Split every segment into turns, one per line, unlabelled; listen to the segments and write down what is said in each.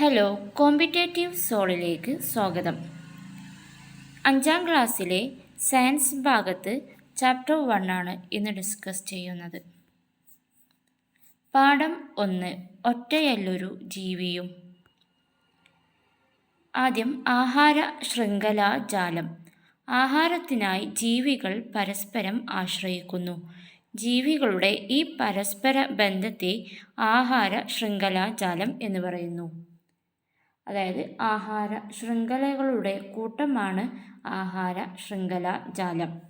Hello competitive സോളിലേക്ക് സ്വാഗതം. അഞ്ചാം ക്ലാസ്സിലെ സയൻസ് ഭാഗത്ത് ചാപ്റ്റർ വൺ ആണ് ഇന്ന് ഡിസ്കസ് ചെയ്യുന്നത്. പാഠം ഒന്ന് ഒറ്റയല്ലൊരു ജീവിയും. ആദ്യം ആഹാര ശൃംഖലാ ജാലം. ആഹാരത്തിനായി ജീവികൾ പരസ്പരം ആശ്രയിക്കുന്നു. ജീവികളുടെ ഈ പരസ്പര ബന്ധത്തെ ആഹാര ശൃംഖലാ ജാലം എന്ന് പറയുന്നു. അതായത് ആഹാര ശൃംഖലകളുടെ കൂട്ടമാണ് ആഹാര ശൃംഖല ജാലം.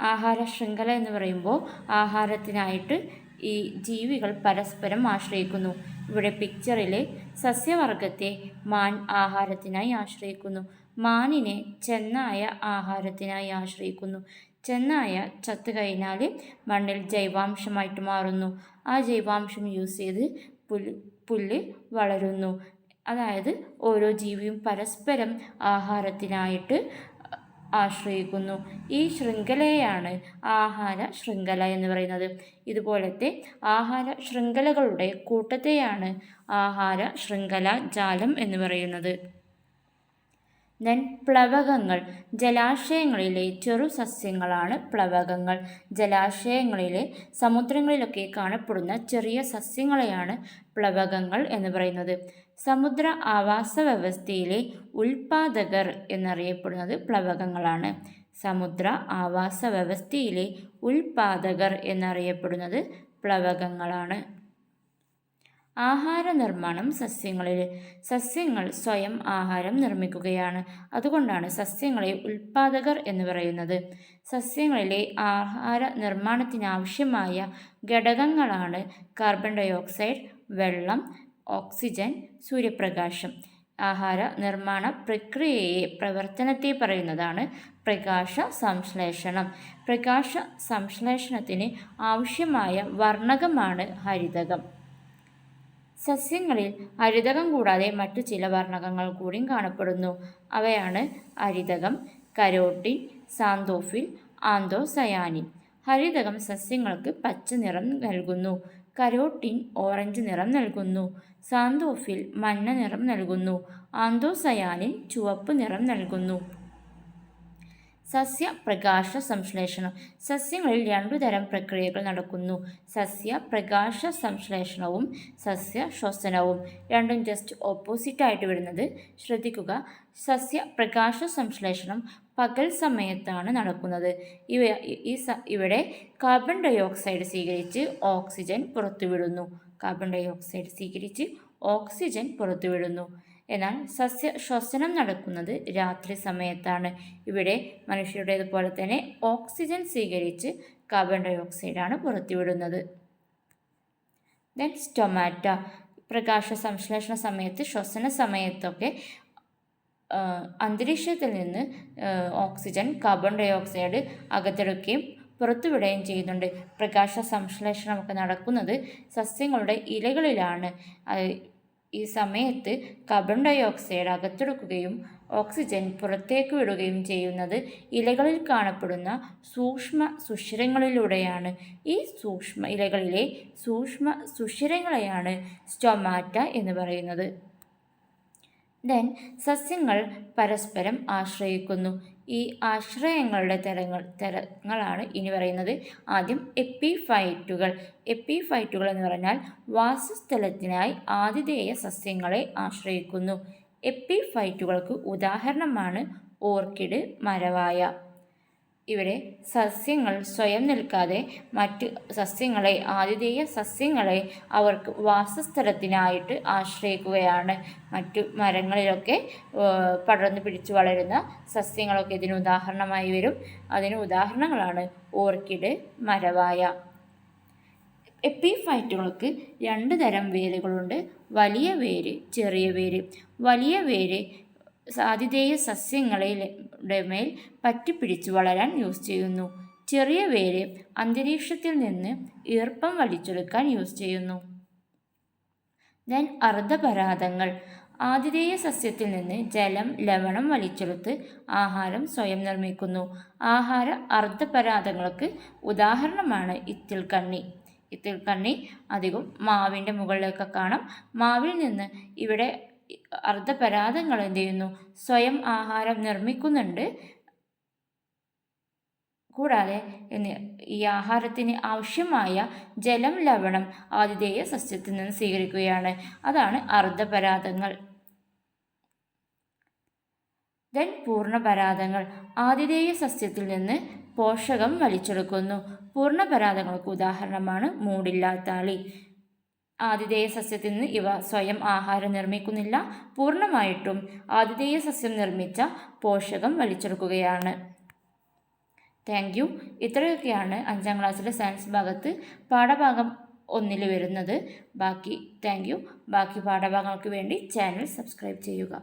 ആഹാര ശൃംഖല എന്ന് പറയുമ്പോൾ ആഹാരത്തിനായിട്ട് ഈ ജീവികൾ പരസ്പരം ആശ്രയിക്കുന്നു. ഇവിടെ പിക്ചറിൽ സസ്യവർഗത്തെ മാൻ ആഹാരത്തിനായി ആശ്രയിക്കുന്നു. മാനിനെ ചെന്നായ ആഹാരത്തിനായി ആശ്രയിക്കുന്നു. ചെന്നായ ചത്തു കഴിഞ്ഞാൽ മണ്ണിൽ ജൈവാംശമായിട്ട് മാറുന്നു. ആ ജൈവാംശം യൂസ് ചെയ്ത് പുല്ല് പുല്ല് വളരുന്നു. അതായത് ഓരോ ജീവിയും പരസ്പരം ആഹാരത്തിനായിട്ട് ആശ്രയിക്കുന്നു. ഈ ശൃംഖലയാണ് ആഹാര ശൃംഖല എന്ന് പറയുന്നത്. ഇതുപോലത്തെ ആഹാര ശൃംഖലകളുടെ കൂട്ടത്തെയാണ് ആഹാര ശൃംഖല ജാലം എന്ന് പറയുന്നത്. ദെൻ പ്ലവകങ്ങൾ. ജലാശയങ്ങളിലെ ചെറു സസ്യങ്ങളാണ് പ്ലവകങ്ങൾ. ജലാശയങ്ങളിലെ സമുദ്രങ്ങളിലൊക്കെ കാണപ്പെടുന്ന ചെറിയ സസ്യങ്ങളെയാണ് പ്ലവകങ്ങൾ എന്ന് പറയുന്നത്. സമുദ്ര ആവാസ വ്യവസ്ഥയിലെ ഉൽപാദകർ എന്നറിയപ്പെടുന്നത് പ്ലവകങ്ങളാണ്. സമുദ്ര ആവാസ വ്യവസ്ഥയിലെ ഉൽപാദകർ എന്നറിയപ്പെടുന്നത് പ്ലവകങ്ങളാണ്. ആഹാര നിർമ്മാണം സസ്യങ്ങളിൽ. സസ്യങ്ങൾ സ്വയം ആഹാരം നിർമ്മിക്കുകയാണ്. അതുകൊണ്ടാണ് സസ്യങ്ങളെ ഉൽപാദകർ എന്ന് പറയുന്നത്. സസ്യങ്ങളിലെ ആഹാര നിർമ്മാണത്തിനാവശ്യമായ ഘടകങ്ങളാണ് കാർബൺ ഡയോക്സൈഡ് വെള്ളം ഓക്സിജൻ സൂര്യപ്രകാശം ആഹാര നിർമ്മാണ പ്രക്രിയയെ പ്രവർത്തനത്തെ പറയുന്നതാണ് പ്രകാശ സംശ്ലേഷണം. പ്രകാശ സംശ്ലേഷണത്തിന് ആവശ്യമായ വർണകമാണ് ഹരിതകം. സസ്യങ്ങളിൽ ഹരിതകം കൂടാതെ മറ്റു ചില വർണകങ്ങൾ കൂടിയും കാണപ്പെടുന്നു. അവയാണ് ഹരിതകം കരോട്ടിൻ സാന്തോഫിൽ ആന്തോസയാനിൻ. ഹരിതകം സസ്യങ്ങൾക്ക് പച്ച നിറം നൽകുന്നു. കരോട്ടിൻ ഓറഞ്ച് നിറം നൽകുന്നു. സാന്തോഫിൽ മഞ്ഞ നിറം നൽകുന്നു. ആന്തോസയാനിൻ ചുവപ്പ് നിറം നൽകുന്നു. സസ്യ പ്രകാശ സംശ്ലേഷണം സസ്യങ്ങളിൽ രണ്ടു തരം പ്രക്രിയകൾ നടക്കുന്നു. സസ്യ പ്രകാശ സംശ്ലേഷണവും സസ്യ ശ്വസനവും രണ്ടും ജസ്റ്റ് ഓപ്പോസിറ്റായിട്ട് വരുന്നത്. ശ്രദ്ധിക്കുക. സസ്യ പ്രകാശ സംശ്ലേഷണം പകൽ സമയത്താണ് നടക്കുന്നത്. ഇവ ഈ ഇവിടെ കാർബൺ ഡൈ ഓക്സൈഡ് സ്വീകരിച്ച് ഓക്സിജൻ പുറത്തുവിടുന്നു. കാർബൺ ഡൈ ഓക്സൈഡ് സ്വീകരിച്ച് ഓക്സിജൻ പുറത്തുവിടുന്നു. എന്നാൽ സസ്യ ശ്വസനം നടക്കുന്നത് രാത്രി സമയത്താണ്. ഇവിടെ മനുഷ്യരുടേതുപോലെ തന്നെ ഓക്സിജൻ സ്വീകരിച്ച് കാർബൺ ഡൈ ഓക്സൈഡാണ് പുറത്തുവിടുന്നത്. ദെൻ സ്റ്റൊമാറ്റ പ്രകാശ സംശ്ലേഷണ സമയത്ത് ശ്വസന സമയത്തൊക്കെ അന്തരീക്ഷത്തിൽ നിന്ന് ഓക്സിജൻ കാർബൺ ഡൈ ഓക്സൈഡ് അകത്തെടുക്കുകയും പുറത്തുവിടുകയും ചെയ്യുന്നുണ്ട്. പ്രകാശ സംശ്ലേഷണമൊക്കെ നടക്കുന്നത് സസ്യങ്ങളുടെ ഇലകളിലാണ്. ഈ സമയത്ത് കാർബൺ ഡൈ ഓക്സൈഡ് അകത്തെടുക്കുകയും ഓക്സിജൻ പുറത്തേക്ക് വിടുകയും ചെയ്യുന്നത് ഇലകളിൽ കാണപ്പെടുന്ന സൂക്ഷ്മ സുഷിരങ്ങളിലൂടെയാണ്. ഈ സൂക്ഷ്മ ഇലകളിലെ സൂക്ഷ്മ സുഷിരങ്ങളെയാണ് സ്റ്റൊമാറ്റ എന്ന് പറയുന്നത്. ദെൻ സസ്യങ്ങൾ പരസ്പരം ആശ്രയിക്കുന്നു. ഈ ആശ്രയങ്ങളുടെ തരങ്ങൾ തരങ്ങളാണ് ഇനി പറയുന്നത്. ആദ്യം എപ്പിഫൈറ്റുകൾ. എപ്പിഫൈറ്റുകൾ എന്ന് പറഞ്ഞാൽ വാസസ്ഥലത്തിനായി ആതിഥേയ സസ്യങ്ങളെ ആശ്രയിക്കുന്നു. എപ്പിഫൈറ്റുകൾക്ക് ഉദാഹരണമാണ് ഓർക്കിഡ് മരവായ. ഇവിടെ സസ്യങ്ങൾ സ്വയം നിൽക്കാതെ മറ്റു സസ്യങ്ങളെ ആതിഥേയ സസ്യങ്ങളെ അവർക്ക് വാസസ്ഥലത്തിനായിട്ട് ആശ്രയിക്കുകയാണ്. മറ്റു മരങ്ങളിലൊക്കെ പടർന്നു പിടിച്ചു വളരുന്ന സസ്യങ്ങളൊക്കെ ഇതിന് ഉദാഹരണമായി വരും. അതിന് ഉദാഹരണങ്ങളാണ് ഓർക്കിഡ് മരവായ. എപ്പിഫൈറ്റുകൾക്ക് രണ്ട് തരം വേരുകളുണ്ട്. വലിയ വേര് ചെറിയ വേര്. വലിയ വേര് ആതിഥേയ സസ്യങ്ങളുടെ മേൽ പറ്റിപ്പിടിച്ച് വളരാൻ യൂസ് ചെയ്യുന്നു. ചെറിയ വേര് അന്തരീക്ഷത്തിൽ നിന്ന് ഈർപ്പം വലിച്ചെടുക്കാൻ യൂസ് ചെയ്യുന്നു. ദെൻ അർദ്ധപരാതങ്ങൾ. ആതിഥേയ സസ്യത്തിൽ നിന്ന് ജലം ലവണം വലിച്ചെടുത്ത് ആഹാരം സ്വയം നിർമ്മിക്കുന്നു. ആഹാര അർദ്ധപരാതങ്ങൾക്ക് ഉദാഹരണമാണ് ഇത്തിൽ കണ്ണി. ഇത്തിൽ കണ്ണി അധികം മാവിന്റെ മുകളിലൊക്കെ കാണാം. മാവിൽ നിന്ന് ഇവിടെ അർദ്ധപരാതങ്ങൾ എന്ത് ചെയ്യുന്നു? സ്വയം ആഹാരം നിർമ്മിക്കുന്നുണ്ട്. കൂടാതെ ഈ ആഹാരത്തിന് ആവശ്യമായ ജലം ലവണം ആതിഥേയ സസ്യത്തിൽ നിന്ന് സ്വീകരിക്കുകയാണ്. അതാണ് അർദ്ധപരാതങ്ങൾ. ദെൻ പൂർണപരാതങ്ങൾ. ആതിഥേയ സസ്യത്തിൽ നിന്ന് പോഷകം വലിച്ചെടുക്കുന്നു. പൂർണപരാതങ്ങൾക്ക് ഉദാഹരണമാണ് മൂടില്ലാത്താളി ആതിഥേയ സസ്യത്തിൽ നിന്ന് ഇവ സ്വയം ആഹാരം നിർമ്മിക്കുന്നില്ല. പൂർണമായിട്ടും ആതിഥേയ സസ്യം നിർമ്മിച്ച പോഷകം വലിച്ചെടുക്കുകയാണ്. താങ്ക് യു ഇത്രയൊക്കെയാണ് അഞ്ചാം ക്ലാസ്സിലെ സയൻസ് ഭാഗത്ത് പാഠഭാഗം ഒന്നിൽ വരുന്നത്. ബാക്കി താങ്ക് യു ബാക്കി പാഠഭാഗങ്ങൾക്ക് വേണ്ടി ചാനൽ സബ്സ്ക്രൈബ് ചെയ്യുക.